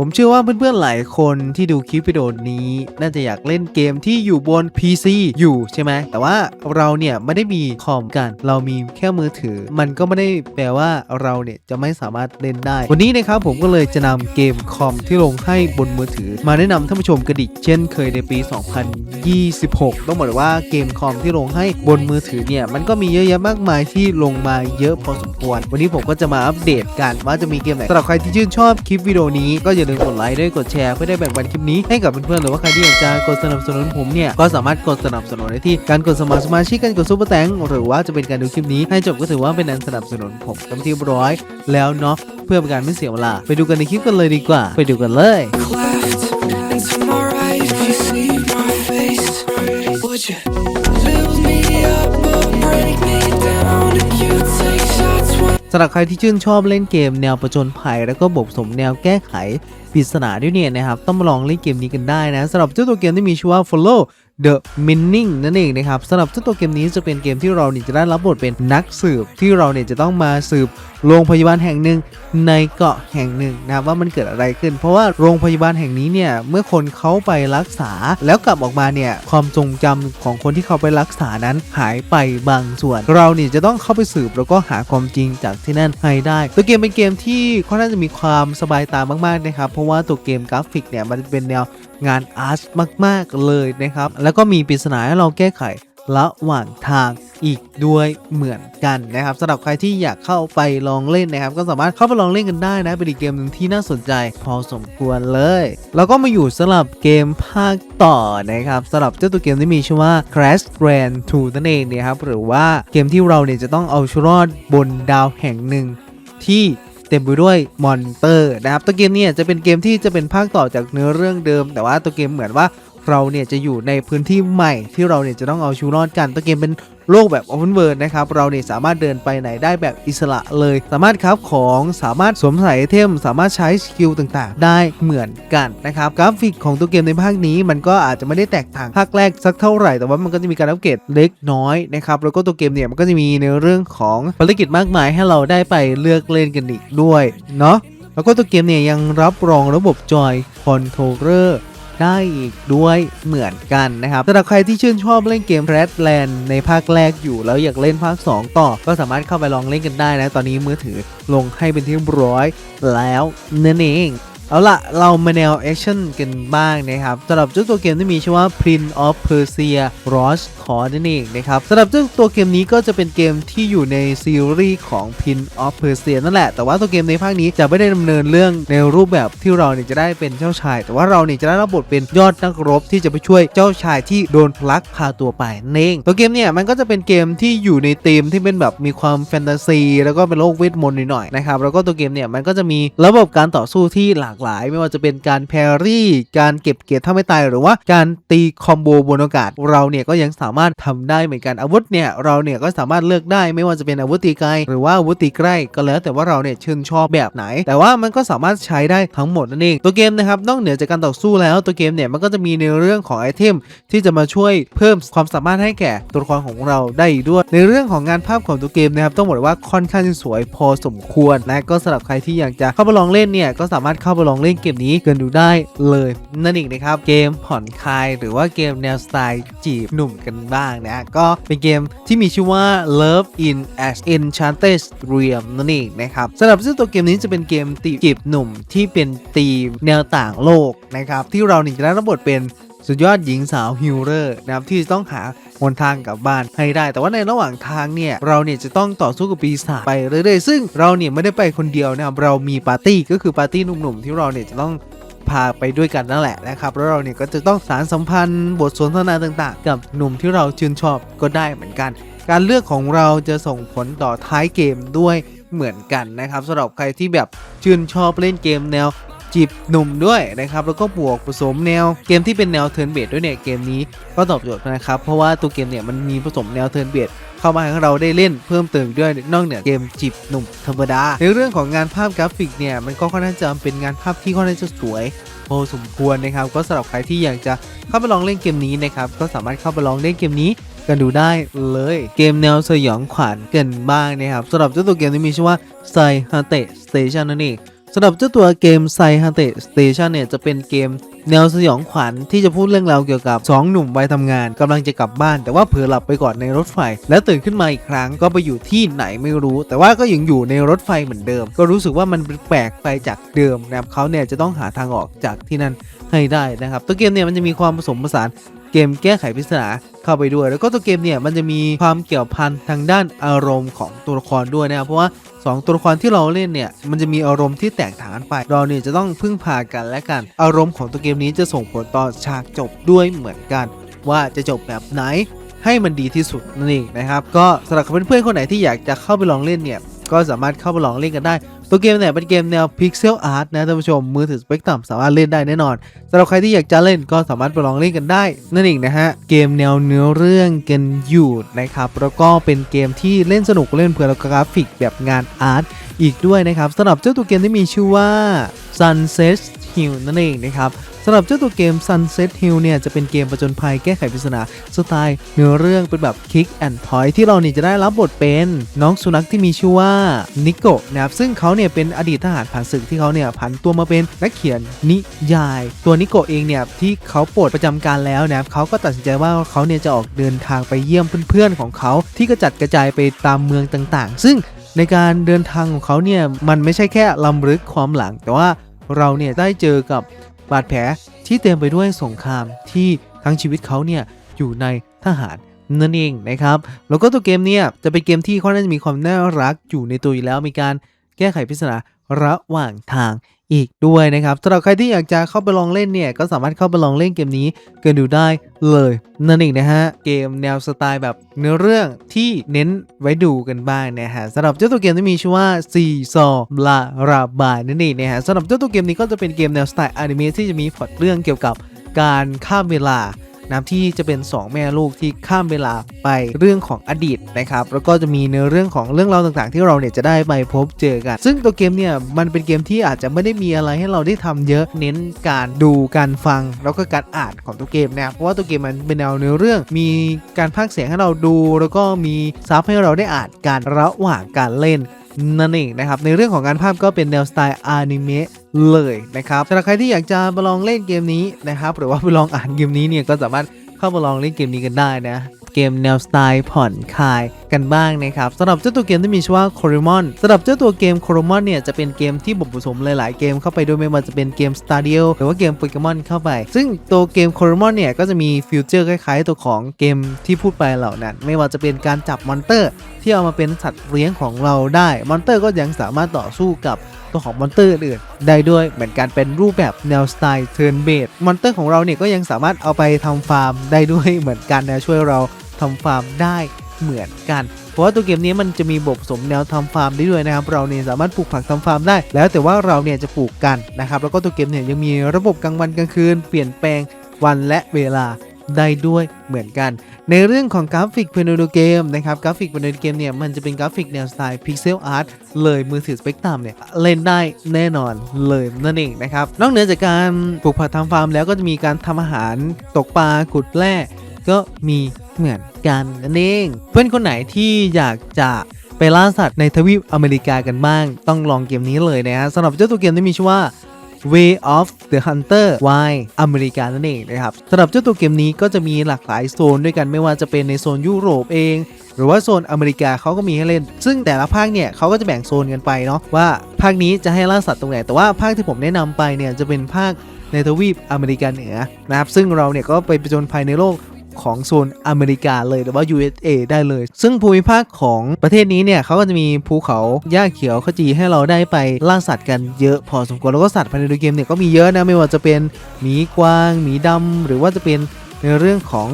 ผมเชื่อว่าเพื่อนๆหลายคนที่ดูคลิปวิดีโอนี้ น่าจะอยากเล่นเกมที่อยู่บน PC อยู่ใช่ไหม แต่ว่าเราเนี่ยไม่ได้มีคอมกัน เรามีแค่มือถือ มันก็ไม่ได้แปลว่าเราเนี่ยจะไม่สามารถเล่นได้ วันนี้นะครับผมก็เลยจะนำเกมคอมที่ลงให้บนมือถือ มาแนะนำท่านผู้ชมกระดิกเช่นเคยในปี 2026 ต้องบอกเลยว่าเกมคอมที่ลงให้บนมือถือเนี่ยมันก็มีเยอะแยะมากมายที่ลงมาเยอะพอสมควร วันนี้ผมก็จะมาอัปเดตกันว่าจะมีเกมไหนสำหรับใครที่ชื่นชอบคลิปวิดีโอนี้ก็อย่าลืมกดไลค์ด้วยกดแชร์เพื่อได้แบ่งปันคลิปนี้ให้กับเพื่อนๆหรือว่าใครที่อยากจะกดสนับสนุนผมเนี่ยก็สามารถกดสนับสนุนได้ที่การกดสมัครสมาชิกการกดซุปเปอร์แตงหรือว่าจะเป็นการดูคลิปนี้ให้จบก็ถือว่าเป็นการสนับสนุนผมเต็มที่ร้อยแล้วเนาะเพื่อเป็นการไม่เสียเวลาไปดูกันในคลิปกันเลยดีกว่า ไปดูกันเลย would you build me up or break me down you take สำหรับใครที่ชื่นชอบเล่นเกมแนวประจนภัย แล้วก็บทสมแนวแก้ไขปริศนาด้วยเนี่ยนะครับ ต้องมาลองเล่นเกมนี้กันได้นะสำหรับเจ้าตัวเกมที่มีชื่อว่า Follow the Meaning นั่นเองนะครับสำหรับตัวเกมนี้จะเป็นเกมที่เราเนี่ยจะได้รับบทเป็นนักสืบที่เราเนี่ยจะต้องมาสืบโรงพยาบาลแห่งหนึ่งในเกาะแห่งหนึ่งนะครับว่ามันเกิดอะไรขึ้น เพราะว่าโรงพยาบาลแห่งนี้เนี่ยเมื่อคนเขาไปรักษา แล้วกลับออกมาเนี่ยความทรงจำของคนที่เขาไปรักษานั้นหายไปบางส่วน เราเนี่ยจะต้องเข้าไปสืบแล้วก็หาความจริงจากที่นั่นให้ได้ ตัวเกมเป็นเกมที่ค่อนข้างจะมีความสบายตามากๆนะครับเพราะว่าตัวเกมกราฟิกเนี่ยมันจะเป็นแนว งานอาร์ตมาก ๆ เลยนะครับ แล้วก็มีปริศนาให้เราแก้ไขระหว่างทางอีกด้วยเหมือนกันนะครับสำหรับใครที่อยากเข้าไปลองเล่นนะครับ ก็สามารถเข้าไปลองเล่นกันได้นะเป็นอีกเกมหนึ่งที่น่าสนใจพอสมควรเลย แล้วก็มาอยู่สำหรับเกมภาคต่อนะครับสำหรับเจ้าตัวเกมที่มีชื่อว่า Crash Grand 2 นั่นเองนะครับหรือว่าเกมที่เราเนี่ยจะต้องเอาชีวิตรอดบนดาวแห่งหนึ่งที่ เต็มไปด้วยมอนเตอร์นะครับตัวเกมนี้จะเป็นเกมที่จะเป็นภาคต่อจากเนื้อเรื่องเดิม แต่ว่าตัวเกมเหมือนว่า เราเนี่ยจะอยู่ในพื้นที่ใหม่ที่เราเนี่ยจะต้องเอาชีวิตรอดกันตัวเกมเป็นโลกแบบ Open World นะครับ เราเนี่ยสามารถเดินไปไหนได้แบบอิสระเลย สามารถครับของสามารถสวมใส่ไอเทม สามารถใช้สกิลต่างๆ ได้เหมือนกันนะครับ กราฟิกของตัวเกมในภาคนี้มันก็อาจจะไม่ได้แตกต่างภาคแรกสักเท่าไหร่แต่ว่ามันก็จะมีการอัปเกรดเล็กน้อยนะครับแล้วก็ตัวเกมเนี่ยมันก็จะมีในเรื่องของภารกิจมากมายให้เราได้ไปเลือกเล่นกันอีกด้วยเนาะแล้วก็ตัวเกมเนี่ยยังรับรองระบบจอยคอนโทรลเลอร์ ได้อีกด้วยเหมือนกันนะครับสำหรับใครที่ชื่นชอบเล่นเกม Red Land ในภาคแรกอยู่แล้วอยากเล่นภาค 2 ต่อ ก็สามารถเข้าไปลองเล่นกันได้นะ ตอนนี้มือถือลงให้เป็นที่เรียบร้อยแล้วนั่นเองเอาล่ะเรามาแนวแอคชั่นกันบ้างนะครับสำหรับเจ้าตัวเกมที่มีชื่อว่า Prince of Persia Rosh c o r นั่นเองนะครับสำหรับเจ้าตัวเกมนี้ก็จะเป็นเกมที่อยู่ในซีรีส์ของ pin of Persia นั่นแหละ แต่ว่าตัวเกมในภาคนี้จะไม่ได้ดำเนินเรื่องในรูปแบบที่เราเนี่ยจะได้เป็นเจ้าชาย แต่ว่าเราเนี่ยจะได้รับบทเป็นยอดนักรบที่จะไปช่วยเจ้าชายที่โดนพลักพาตัวไปนั่นเองตัวเกมเนี่ยมันก็จะเป็นเกมที่อยู่ในธีมที่เป็นแบบมีความแฟนตาซีแล้วก็เป็นโลกเวทมนต์หน่อยๆนะครับแล้วก็ตัวเกมเนี่ยมันก็จะมีระบบการต่อสู้ที่หลากหลาย ไม่ว่าจะเป็นการแพรรี่ การเก็บเกียรติถ้าไม่ตายหรือว่าการตีคอมโบบนอากาศเราเนี่ยก็ยังสามารถทำได้เหมือนกันอาวุธเนี่ยเราเนี่ยก็สามารถเลือกได้ไม่ว่าจะเป็นอาวุธตีไกล หรือว่าอาวุธตีใกล้ก็แล้วแต่ว่าเราเนี่ยชื่นชอบแบบไหน แต่ว่ามันก็สามารถใช้ได้ทั้งหมดนั่นเองตัวเกมนะครับนอกเหนือจากการต่อสู้แล้วตัวเกมเนี่ยมันก็จะมีในเรื่องของไอเทมที่จะมาช่วยเพิ่มความสามารถให้แก่ตัวละครของเราได้อีกด้วย ในเรื่องของงานภาพของตัวเกมนะครับต้องบอกว่าค่อนข้างสวยพอสมควรและก็สำหรับใครที่อยากจะเข้าไปลองเล่นเนี่ยก็สามารถเข้าไปลองเล่นเกมนี้กันดูได้เลยนั่นเองนะครับเกมผ่อนคลาย หรือว่าเกมแนวสไตล์จีบหนุ่มกันบ้างนะก็เป็นเกมที่มีชื่อว่า Love in as Enchanted Realm นั่นเองนะครับสำหรับซึ่งตัวเกมนี้จะเป็นเกมตีจีบหนุ่มที่เป็นธีมแนวต่างโลกนะครับที่เราเนี่ยจะได้รับบทเป็นสุดยอดหญิงสาวฮิลเลอร์นะครับที่ต้องหาหนทางกลับบ้านให้ได้ แต่ว่าในระหว่างทางเนี่ยเราเนี่ยจะต้องต่อสู้กับปีศาจไปเรื่อยๆ ซึ่งเราเนี่ยไม่ได้ไปคนเดียวนะครับเรามีปาร์ตี้ก็คือปาร์ตี้หนุ่มๆที่เราเนี่ยจะต้อง พาไปด้วยกันนั่นแหละนะครับแล้วเราเนี่ยก็จะต้องสารสัมพันธ์บทสนทนาต่าง ๆ กับหนุ่มที่เราชื่นชอบก็ได้เหมือนกัน การเลือกของเราจะส่งผลต่อท้ายเกมด้วยเหมือนกันนะครับสำหรับใครที่แบบชื่นชอบเล่นเกมแนวจีบหนุ่มด้วยนะครับ แล้วก็บวกผสมแนวเกมที่เป็นแนวเทิร์นเบดด้วยเนี่ยเกมนี้ก็ตอบโจทย์นะครับ เพราะว่าตัวเกมเนี่ยมันมีผสมแนวเทิร์นเบด เข้ามาให้เราได้เล่นเพิ่มเติมด้วยนอกเหนือเกมจีบหนุ่มธรรมดา ในเรื่องของงานภาพกราฟิกเนี่ยมันก็ค่อนข้างจะเป็นงานภาพที่ค่อนข้างจะสวยพอสมควรนะครับก็สำหรับใครที่อยากจะเข้าไปลองเล่นเกมนี้นะครับก็สามารถเข้าไปลองเล่นเกมนี้กันดูได้เลย เกมแนวสยองขวัญกันบ้างนะครับสำหรับเจ้าตัวเกมที่มีชื่อว่าไซฮาเตะสเตชันนั่นเองำหรับเจ้าตัวเกมไซฮันเตสเตชันเนี่ยจะเป็นเกมแนวสยองขวัญที่จะพูดเรื่องราวเกี่ยวกับ 2 หนุ่มวัยทำงานกำลังจะกลับบ้าน แต่ว่าเผลอหลับไปก่อนในรถไฟ แล้วตื่นขึ้นมาอีกครั้งก็ไปอยู่ที่ไหนไม่รู้ แต่ว่าก็ยังอยู่ในรถไฟเหมือนเดิม ก็รู้สึกว่ามันแปลกไปจากเดิมนะครับเขาเนี่ยจะต้องหาทางออกจากที่นั่นให้ได้นะครับตัวเกมเนี่ยมันจะมีความผสมผสาน เกมแก้ไขปริศนาเข้าไปด้วย แล้วก็ตัวเกมเนี่ยมันจะมีความเกี่ยวพันทางด้านอารมณ์ของตัวละครด้วยนะครับเพราะว่าสองตัวละครที่เราเล่นเนี่ยมันจะมีอารมณ์ที่แตกต่างกันไป เราเนี่ยจะต้องพึ่งพากันและกัน อารมณ์ของตัวเกมนี้จะส่งผลต่อฉากจบด้วยเหมือนกัน ว่าจะจบแบบไหนให้มันดีที่สุดนั่นเองนะครับ ก็สำหรับเพื่อนๆคนไหนที่อยากจะเข้าไปลองเล่นเนี่ยก็สามารถเข้าไปลองเล่นกันได้ ตัวเกมเนี่ยเป็นเกมแนวพิกเซลอาร์ตนะท่านผู้ชมมือถือสเปกต่ำสามารถเล่นได้แน่นอนสำหรับใครที่อยากจะเล่นก็สามารถไปลองเล่นกันได้ นั่นเองนะฮะ เกมแนวเนื้อเรื่องกันอยู่นะครับแล้วก็เป็นเกมที่เล่นสนุกเล่นเพลินแล้วก็กราฟิกแบบงานอาร์ตอีกด้วยนะครับสำหรับเจ้าตัวเกมที่มีชื่อว่า Sunset Hill นั่นเองนะครับสำหรับเจ้าตัวเกม Sunset Hill เนี่ยจะเป็นเกมประจนภัยแก้ไขปริศนาสไตล์เนื้อเรื่องเป็นแบบ Kick and Point ที่เราเนี่ยจะได้รับบทเป็นน้องสุนัขที่มีชื่อว่านิโกะนะครับซึ่งเขาเนี่ยเป็นอดีตทหารผ่านศึกที่เขาเนี่ยผันตัวมาเป็นนักเขียนนิยาย ตัวนิโกะเองเนี่ยที่เขาปลดประจำการแล้วนะครับเขาก็ตัดสินใจว่าเขาเนี่ยจะออกเดินทางไปเยี่ยมเพื่อนๆของเขาที่กระจัดกระจายไปตามเมืองต่างๆ ซึ่งในการเดินทางของเขาเนี่ยมันไม่ใช่แค่ลำลึกความหลัง แต่ว่า เราเนี่ยได้เจอกับบาดแผลที่เต็มไปด้วยสงครามที่ทั้งชีวิตเขาเนี่ยอยู่ในทหารนั่นเองนะครับ แล้วก็ตัวเกมเนี่ยจะเป็นเกมที่ค่อนข้างจะมีความน่ารักอยู่ในตัวอยู่แล้วมีการ แก้ไขปริศนาระหว่างทางอีกด้วยนะครับสำหรับใครที่อยากจะเข้าไปลองเล่นเนี่ย ก็สามารถเข้าไปลองเล่นเกมนี้กันดูได้เลยนั่นเองนะฮะ เกมแนวสไตล์แบบเนื้อเรื่องที่เน้นไว้ดูกันบ้างนะฮะสำหรับเจ้าตัวเกมที่มีชื่อว่าซีซอลาราบายนั่นเองนะฮะสำหรับเจ้าตัวเกมนี้ก็จะเป็นเกมแนวสไตล์อนิเมะที่จะมีพล็อตเรื่องเกี่ยวกับการข้ามเวลา นะที่จะเป็น 2 แม่ลูกที่ข้ามเวลาไปเรื่องของอดีตนะครับแล้วก็จะมีเนื้อเรื่องของเรื่องราวต่างๆ ที่เราเนี่ยจะได้ไปพบเจอกัน ซึ่งตัวเกมเนี่ยมันเป็นเกมที่อาจจะไม่ได้มีอะไรให้เราได้ทำเยอะเน้นการดูการฟัง แล้วก็การอ่านของตัวเกมนะครับเพราะว่าตัวเกมมันเป็นแนวเนื้อเรื่อง มีการพากเสียงให้เราดู แล้วก็มีซับให้เราได้อ่านการระหว่างการเล่น นั่นเองนะครับในเรื่องของการภาพก็เป็นแนวสไตล์อนิเมะเลยนะครับสำหรับใครที่อยากจะมาลองเล่นเกมนี้นะครับหรือว่าไปลองอ่านเกมนี้เนี่ยก็สามารถ เข้ามาลองเล่นเกมนี้กันได้นะ เกมแนวสไตล์ผ่อนคลายกันบ้างนะครับสำหรับเจ้าตัวเกมที่มีชื่อว่า c o r e m o n สำหรับเจ้าตัวเกม c o r e m o n เนี่ยจะเป็นเกมที่บ่มผสมหลาย ๆ เกมเข้าไปด้วยไม่ว่าจะเป็นเกม Stadio หรือว่าเกม Pokemon เข้าไป ซึ่งตัวเกม c o r e m o n เนี่ยก็จะมีฟิวเจอร์คล้าย ๆ ตัวของเกมที่พูดไปเหล่านั้น ไม่ว่าจะเป็นการจับมอนเตอร์ที่เอามาเป็นสัตว์เลี้ยงของเราได้ มอนเตอร์ก็ยังสามารถต่อสู้กับตัวของมอนเตอร์อื่นได้ด้วยเหมือนกันเป็นรูปแบบแนวสไตล์เทิร์นเบสมอนเตอร์ของเราเนี่ยก็ยังสามารถเอาไปทำฟาร์มได้ด้วยเหมือนกันนะช่วยเราทำฟาร์มได้เหมือนกัน เพราะว่าตัวเกมนี้มันจะมีบทผสมแนวทำฟาร์มได้ด้วยนะครับ เราเนี่ยสามารถปลูกผักทำฟาร์มได้ แล้วแต่ว่าเราเนี่ยจะปลูกกันนะครับ แล้วก็ตัวเกมเนี่ยยังมีระบบกลางวันกลางคืน เปลี่ยนแปลงวันและเวลา ได้ด้วยเหมือนกัน ในเรื่องของกราฟิกภายในตัวเกมนะครับกราฟิกภายในเกมเนี่ยมันจะเป็นกราฟิกแนวสไตล์พิกเซลอาร์ตเลยมือถือสเปกตรัมเนี่ยเล่นได้แน่นอนเลยนั่นเองนะครับนอกเหนือจากการปลูกผักทำฟาร์มแล้วก็จะมีการทำอาหารตกปลาขุดแร่ก็มีเหมือนกันนั่นเองเพื่อนคนไหนที่อยากจะไปล่าสัตว์ในทวีปอเมริกากันบ้าง ต้องลองเกมนี้เลยนะฮะสำหรับเจ้าตัวเกมที่มีชื่อว่า Way of the Hunter Y อเมริกานั่นเองนะครับสำหรับเจ้าตัวเกมนี้ก็จะมีหลากหลายโซนด้วยกันไม่ว่าจะเป็นในโซนยุโรปเอง หรือว่าโซนอเมริกาเขาก็มีให้เล่น ซึ่งแต่ละภาคเนี่ยเขาก็จะแบ่งโซนกันไปเนาะว่าภาคนี้จะให้ล่าสัตว์ตรงไหนแต่ว่าภาคที่ผมแนะนำไปเนี่ยจะเป็นภาคในทวีปอเมริกาเหนือนะครับซึ่งเราเนี่ยก็ไปผจญภัยในโลก ของโซนอเมริกาเลยหรือว่า USA ได้เลย ซึ่งภูมิภาคของประเทศนี้เนี่ยเขาก็จะมีภูเขาหญ้าเขียวขจีให้เราได้ไปล่าสัตว์กันเยอะพอสมควรแล้วก็สัตว์ภายในเกมเนี่ยก็มีเยอะนะไม่ว่าจะเป็นหมีกวางหมีดำหรือว่าจะเป็นในเรื่องของ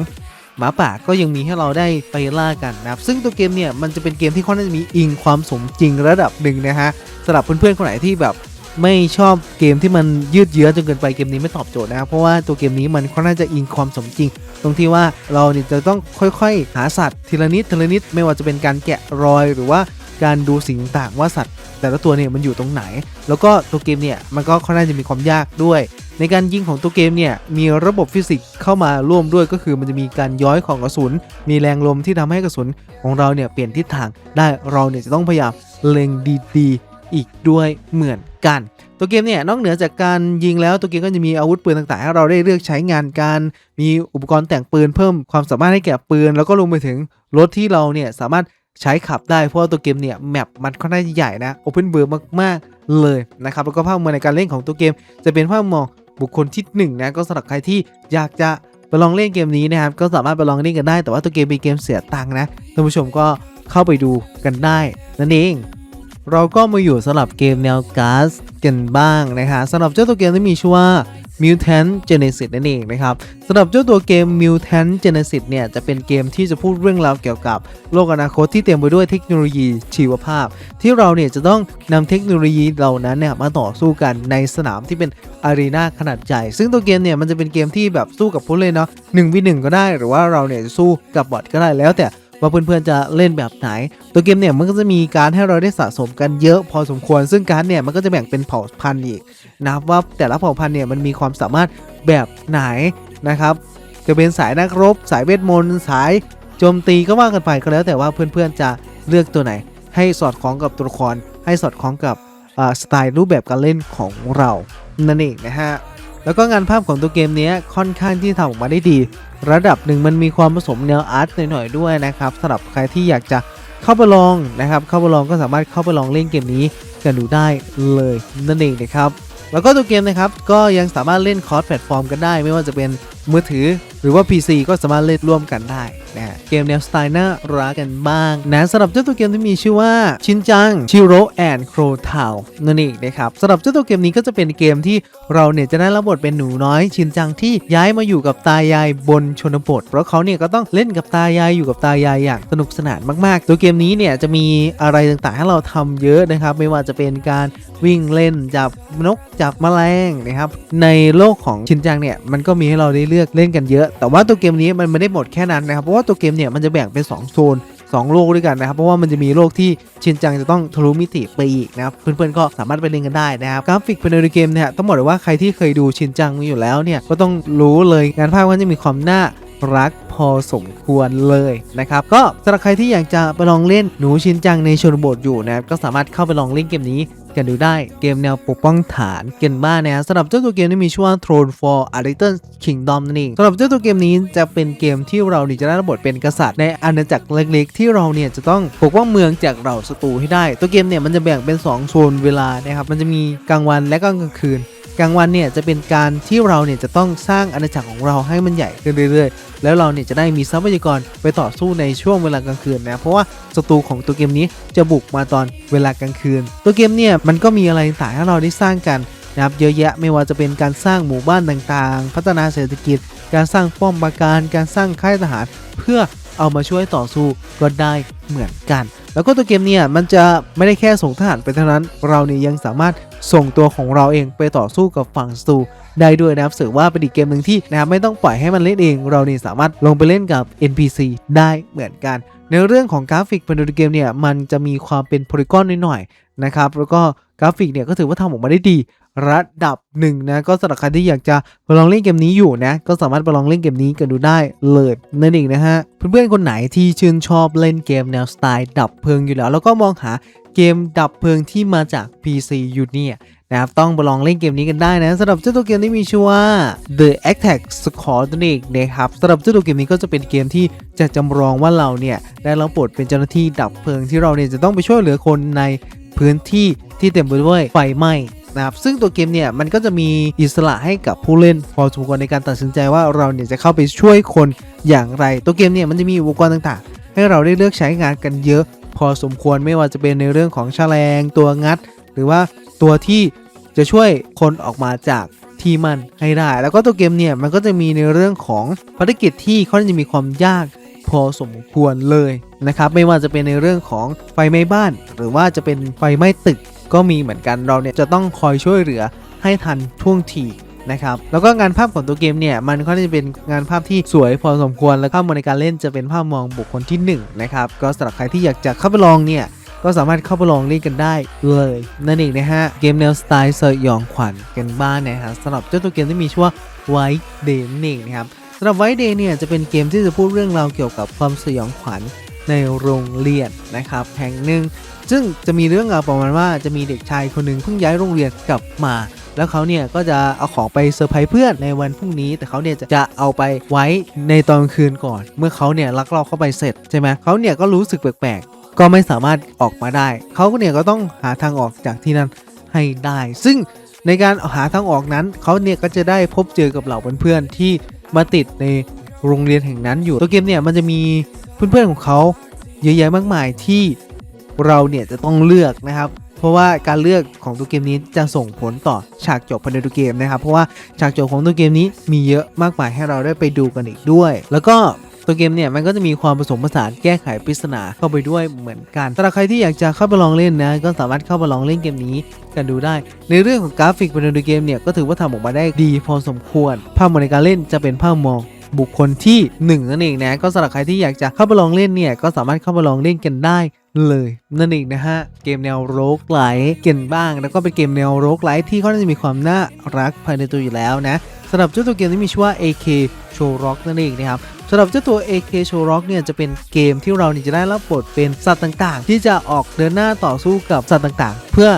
หมาป่าก็ยังมีให้เราได้ไปล่ากันนะครับ ซึ่งตัวเกมเนี่ยมันจะเป็นเกมที่ค่อนข้างจะมีอิงความสมจริงระดับหนึ่งนะฮะสำหรับเพื่อนๆคนไหนที่แบบไม่ชอบเกมที่มันยืดเยื้อจนเกินไปเกมนี้ไม่ตอบโจทย์นะครับเพราะว่าตัวเกมนี้มันค่อนข้างจะอิงความสมจริง ตรงที่ว่าเราเนี่ยจะต้องค่อยๆ หาสัตว์ทีละนิดทีละนิดไม่ว่าจะเป็นการแกะรอยหรือว่าการดูสิ่งต่างว่าสัตว์ แต่ละตัวเนี่ยมันอยู่ตรงไหน แล้วก็ตัวเกมเนี่ยมันก็ค่อนข้างจะมีความยากด้วย ในการยิงของตัวเกมเนี่ยมีระบบฟิสิกส์เข้ามาร่วมด้วยก็คือมันจะมีการย้อยของกระสุน มีแรงลมที่ทำให้กระสุนของเราเนี่ยเปลี่ยนทิศทางได้เราเนี่ยจะต้องพยายามเล็งดีๆ อีกด้วยเหมือนกัน ตัวเกมเนี่ยนอกเหนือจากการยิงแล้วตัวเกมก็จะมีอาวุธปืนต่างๆให้เราได้เลือกใช้งานการมีอุปกรณ์แต่งปืนเพิ่มความสามารถให้แก่ปืน แล้วก็รวมไปถึงรถที่เราเนี่ยสามารถใช้ขับได้เพราะว่าตัวเกมเนี่ยแมปมันค่อนข้างใหญ่นะโอเพนเวิร์มากๆเลยนะครับแล้วก็ภาพมองในการเล่นของตัวเกม จะเป็นภาพมองบุคคลที่หนึ่งนะก็สำหรับใครที่อยากจะไปลองเล่นเกมนี้นะครับก็สามารถไปลองเล่นกันได้ แต่ว่าตัวเกมเป็นเกมเสียตังค์นะท่านผู้ชมก็เข้าไปดูกันได้นั่นเอง เราก็มาอยู่สำหรับเกมแนวก๊าซกันบ้างนะคะสำหรับเจ้าตัวเกมที่มีชื่อว่า Mutant Genesis นั่นเองนะครับสำหรับเจ้าตัวเกม Mutant Genesis เนี่ยจะเป็นเกมที่จะพูดเรื่องราวเกี่ยวกับโลกอนาคตที่เต็มไปด้วยเทคโนโลยีชีวภาพ ที่เราเนี่ยจะต้องนำเทคโนโลยีเหล่านั้นเนี่ยมาต่อสู้กันในสนามที่เป็นอารีนาขนาดใหญ่ ซึ่งตัวเกมเนี่ยมันจะเป็นเกมที่แบบสู้กับผู้เล่นเนาะหนึ่งวิหนึ่งก็ได้ หรือว่าเราเนี่ยจะสู้กับบอทก็ได้แล้วแต่ ว่าเพื่อนๆจะเล่นแบบไหน ตัวเกมเนี่ยมันก็จะมีการให้เราได้สะสมกันเยอะพอสมควร ซึ่งการเนี่ยมันก็จะแบ่งเป็นเผ่าพันธุ์อีกนะครับว่าแต่ละเผ่าพันธุ์เนี่ยมันมีความสามารถแบบไหนนะครับ จะเป็นสายนักรบ สายเวทมนต์สายโจมตีก็ว่ากันไปก็แล้วแต่ว่าเพื่อนๆจะเลือกตัวไหน ให้สอดคล้องกับตัวละครให้สอดคล้องกับสไตล์รูปแบบการเล่นของเรานั่นเองนะฮะแล้วก็งานภาพของตัวเกมนี้ค่อนข้างที่ทำออกมาได้ดี ระดับหนึ่งมันมีความผสมแนวอาร์ตหน่อยๆด้วยนะครับสำหรับใครที่อยากจะเข้าไปลองนะครับ เข้าไปลองก็สามารถเข้าไปลองเล่นเกมนี้กันดูได้เลยนั่นเองนะครับ แล้วก็ตัวเกมนะครับก็ยังสามารถเล่นคอร์สแพลตฟอร์มกันได้ ไม่ว่าจะเป็น มือถือ หรือว่า PC ก็สามารถเล่นร่วมกันได้นะเกมแนวสไตล์น่ารักกันบ้างนะสำหรับเจ้าตัวเกมที่มีชื่อว่าชินจังชิโร่แอนด์โครทาวนั่นเองนะครับสำหรับเจ้าตัวเกมนี้ก็จะเป็นเกมที่เราเนี่ยจะได้รับบทเป็นหนูน้อย ชินจังที่ย้ายมาอยู่กับตายายบนชนบท เพราะเขาเนี่ยก็ต้องเล่นกับตายายอยู่กับตายายอย่างสนุกสนานมากๆ ตัวเกมนี้เนี่ยจะมีอะไรต่างๆให้เราทำเยอะนะครับ ไม่ว่าจะเป็นการวิ่งเล่นจับนกจับแมลงนะครับในโลกของชินจังเนี่ยมันก็มีให้เราได้เลือกเล่นกันเยอะ แต่ว่าตัวเกมนี้มันไม่ได้หมดแค่นั้นนะครับ เพราะว่าตัวเกมเนี่ยมันจะแบ่งเป็น 2 โซน 2 โลกด้วยกันนะครับ เพราะว่ามันจะมีโลกที่ชินจังจะต้องทะลุมิติไปอีกนะครับ เพื่อนๆก็สามารถไปเล่นกันได้นะครับ กราฟิกภายในเกมเนี่ยต้องบอกเลยว่าใครที่เคยดูชินจังมาอยู่แล้วเนี่ย ก็ต้องรู้เลยงานภาพก็จะมีความน่ารักพอสมควรเลยนะครับ ก็สำหรับใครที่อยากจะไปลองเล่นหนูชินจังในชนบทอยู่นะครับก็สามารถเข้าไปลองเล่นเกมนี้ กันดูได้เกมแนวปกป้องฐานเกมบ้านนะสำหรับเจ้าตัวเกมที่มีชื่อว่า Throne for a Little Kingdom นั่นเองสำหรับเจ้าตัวเกมนี้จะเป็นเกมที่เราเนี่ยจะได้รับบทเป็นกษัตริย์ในอาณาจักรเล็กๆ ที่เราเนี่ยจะต้องปกป้องเมืองจากเหล่าศัตรูให้ได้ ตัวเกมเนี่ยมันจะแบ่งเป็น 2 โซนเวลานะครับมันจะมีกลางวันและกลางคืน กลางวันเนี่ยจะเป็นการที่เราเนี่ยจะต้องสร้างอาณาจักรของเราให้มันใหญ่ขึ้นเรื่อยๆ แล้วเราเนี่ยจะได้มีทรัพยากรไปต่อสู้ในช่วงเวลากลางคืนนะเพราะว่าศัตรูของตัวเกมนี้จะบุกมาตอนเวลากลางคืน ตัวเกมเนี่ยมันก็มีอะไรต่างๆให้เราได้สร้างกันนะครับเยอะแยะไม่ว่าจะเป็นการสร้างหมู่บ้านต่างๆ พัฒนาเศรษฐกิจ การสร้างป้อมปราการ การสร้างค่ายทหาร เพื่อเอามาช่วยต่อสู้ก็ได้เหมือนกัน แล้วก็ตัวเกมเนี่ยมันจะไม่ได้แค่ส่งทหารไปเท่านั้น เราเนี่ยยังสามารถ ส่งตัวของเราเองไปต่อสู้กับฝั่งศัตรูได้ด้วยนะครับถือว่าเป็นอีกเกมหนึ่งที่นะครับไม่ต้องปล่อยให้มันเล่นเอง เราเนี่ยสามารถลงไปเล่นกับ NPC ได้เหมือนกัน ในเรื่องของกราฟิกภายในเกมเนี่ยมันจะมีความเป็นโพลีกอนหน่อยๆนะครับแล้วก็กราฟิกเนี่ยก็ถือว่าทำออกมาได้ดีระดับหนึ่งนะก็สำหรับใครที่อยากจะไปลองเล่นเกมนี้อยู่นะก็สามารถไปลองเล่นเกมนี้กันดูได้เลยนั่นเองนะฮะเพื่อนๆคนไหนที่ชื่นชอบเล่นเกมแนวสไตล์ดับเพลิงอยู่แล้ว แล้วก็มองหา เกมดับเพลิงที่มาจาก PC อยู่เนี่ยนะครับต้องไปลองเล่นเกมนี้กันได้นะสำหรับเจ้าตัวเกมที่มีชื่อว่า The Attack Squad นั่นเองนะครับสำหรับเจ้าตัวเกมนี้ก็จะเป็นเกมที่จะจำลองว่าเราเนี่ยได้รับบทเป็นเจ้าหน้าที่ดับเพลิงที่เราเนี่ยจะต้องไปช่วยเหลือคนในพื้นที่ที่เต็มไปด้วยไฟไหม้นะครับซึ่งตัวเกมเนี่ยมันก็จะมีอิสระให้กับผู้เล่นพอสมควรในการตัดสินใจว่าเราเนี่ยจะเข้าไปช่วยคนอย่างไร ตัวเกมเนี่ยมันจะมีอุปกรณ์ต่างๆ ให้เราได้เลือกใช้งานกันเยอะ พอสมควรไม่ว่าจะเป็นในเรื่องของแฉลงตัวงัด หรือว่าตัวที่จะช่วยคนออกมาจากที่มันให้ได้ แล้วก็ตัวเกมเนี่ยมันก็จะมีในเรื่องของภารกิจที่ค่อนข้าจะมีความยากพอสมควรเลยนะครับไม่ว่าจะเป็นในเรื่องของไฟไหม้บ้าน หรือว่าจะเป็นไฟไหม้ตึกก็มีเหมือนกันเราเนี่ยจะต้องคอยช่วยเหลือให้ทันท่วงที นะครับแล้วก็งานภาพของตัวเกมเนี่ยมันก็จะเป็นงานภาพที่สวยพอสมควรแล้วภาพมองในการเล่นจะเป็นภาพมองบุคคลที่หนึ่งนะครับก็สำหรับใครที่อยากจะเข้าไปลองเนี่ยก็สามารถเข้าไปลองเล่นกันได้เลย นั่นเองนะฮะ เกมแนวสไตล์สยองขวัญกันบ้างนะฮะสำหรับเจ้าตัวเกมที่มีชื่อว่า White Day นั่นเองนะครับสำหรับ White Day เนี่ยจะเป็นเกมที่จะพูดเรื่องราวเกี่ยวกับความสยองขวัญในโรงเรียนนะครับแห่งหนึ่งซึ่งจะมีเรื่องราวประมาณว่าจะมีเด็กชายคนหนึ่งเพิ่งย้ายโรงเรียนกลับมา แล้วเขาเนี่ยก็จะเอาของไปเซอร์ไพรส์เพื่อนในวันพรุ่งนี้ แต่เขาเนี่ยจะจะเอาไปไว้ในตอนคืนก่อน เมื่อเขาเนี่ยลักลอบเข้าไปเสร็จใช่ไหมเขาเนี่ยก็รู้สึกแปลกๆ ก็ไม่สามารถออกมาได้ เขาเนี่ยก็ต้องหาทางออกจากที่นั่นให้ได้ ซึ่งในการหาทางออกนั้นเขาเนี่ยก็จะได้พบเจอกับเหล่าเพื่อนๆที่มาติดในโรงเรียนแห่งนั้นอยู่ตัวเกมเนี่ยมันจะมีเพื่อนๆของเขาเยอะแยะมากมายที่เราเนี่ยจะต้องเลือกนะครับ เพราะว่าการเลือกของตัวเกมนี้จะส่งผลต่อฉากจบภายในตัวเกมนะครับ เพราะว่าฉากจบของตัวเกมนี้มีเยอะมากมายให้เราได้ไปดูกันอีกด้วย แล้วก็ตัวเกมเนี่ยมันก็จะมีความผสมผสานแก้ไขปริศนาเข้าไปด้วยเหมือนกันสำหรับใครที่อยากจะเข้าไปลองเล่นนะ ก็สามารถเข้าไปลองเล่นเกมนี้กันดูได้ ในเรื่องของกราฟิกภายในตัวเกมเนี่ยก็ถือว่าทำออกมาได้ดีพอสมควร ภาพมองในการเล่นจะเป็นภาพมอง บุคคลที่หนึ่งนั่นเองนะก็สำหรับใครที่อยากจะเข้าไปลองเล่นเนี่ยก็สามารถเข้าไปลองเล่นกันได้เลยนั่นเองนะฮะ เกมแนวโรกไลท์เก่นบ้าง แล้วก็เป็นเกมแนวโรกไลท์ที่เขาน่าจะมีความน่ารักภายในตัวอยู่แล้วนะสำหรับเจ้าตัวเกมที่มีชื่อว่า AK Show Rock นั่นเองนะครับสำหรับเจ้าตัว AK Show Rock เนี่ยจะเป็นเกมที่เรานี่จะได้รับบทเป็นสัตว์ต่างๆ ที่จะออกเดินหน้าต่อสู้กับสัตว์ต่างๆ เพื่อ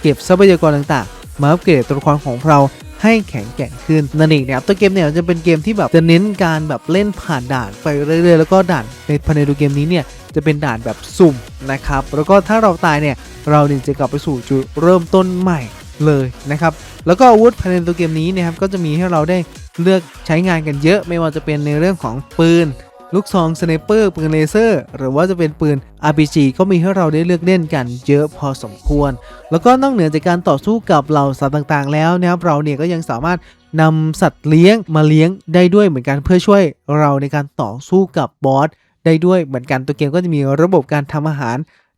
เก็บทรัพยากรต่างๆ มาอัปเกรดตัวละครของเรา ให้แข็งแกร่งขึ้นนั่นเองนะครับตัวเกมเนี่ยจะเป็นเกมที่แบบจะเน้นการแบบเล่นผ่านด่านไปเรื่อยๆแล้วก็ด่านในภายในตัวเกมนี้เนี่ยจะเป็นด่านแบบสุ่มนะครับแล้วก็ถ้าเราตายเนี่ยเราเนี่ยจะกลับไปสู่จุดเริ่มต้นใหม่เลยนะครับแล้วก็อาวุธภายในตัวเกมนี้นะครับก็จะมีให้เราได้เลือกใช้งานกันเยอะ ไม่ว่าจะเป็นในเรื่องของปืน ลูกซองสไนเปอร์ปืนเลเซอร์ หรือว่าจะเป็นปืน RPG ก็มีให้เราได้เลือกเล่นกันเยอะพอสมควร แล้วก็นอกเหนือจากการต่อสู้กับเหล่าสัตว์ต่างๆ แล้วนะครับเราเนี่ยก็ยังสามารถนำสัตว์เลี้ยงมาเลี้ยงได้ด้วยเหมือนกันเพื่อช่วยเราในการต่อสู้กับบอสได้ด้วยเหมือนกันตัวเกมก็จะมีระบบการทำอาหาร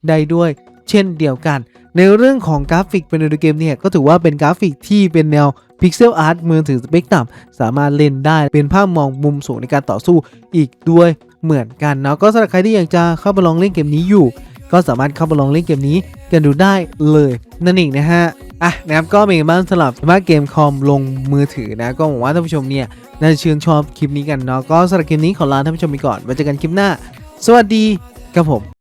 ได้ด้วย เช่นเดียวกัน ในเรื่องของกราฟิกภายในตัวเกมเนี่ยก็ถือว่าเป็นกราฟิกที่เป็นแนว พิกเซลอาร์ตมือถือสเปกต่ำสามารถเล่นได้เป็นภาพมองมุมสูงในการต่อสู้อีกด้วยเหมือนกันเนาะก็สำหรับใครที่อยากจะเข้าไปลองเล่นเกมนี้อยู่ ก็สามารถเข้าไปลองเล่นเกมนี้กันดูได้เลยนั่นเองนะฮะอะนะครับก็เป็นบ้างสำหรับมาเกมคอมลงมือถือนะก็หวังว่าท่านผู้ชมเนี่ยน่าจะชื่นชอบคลิปนี้กันเนาะก็สำหรับคลิปนี้ขอลาท่านผู้ชมไปก่อนไว้เจอกันคลิปหน้า สวัสดีครับผม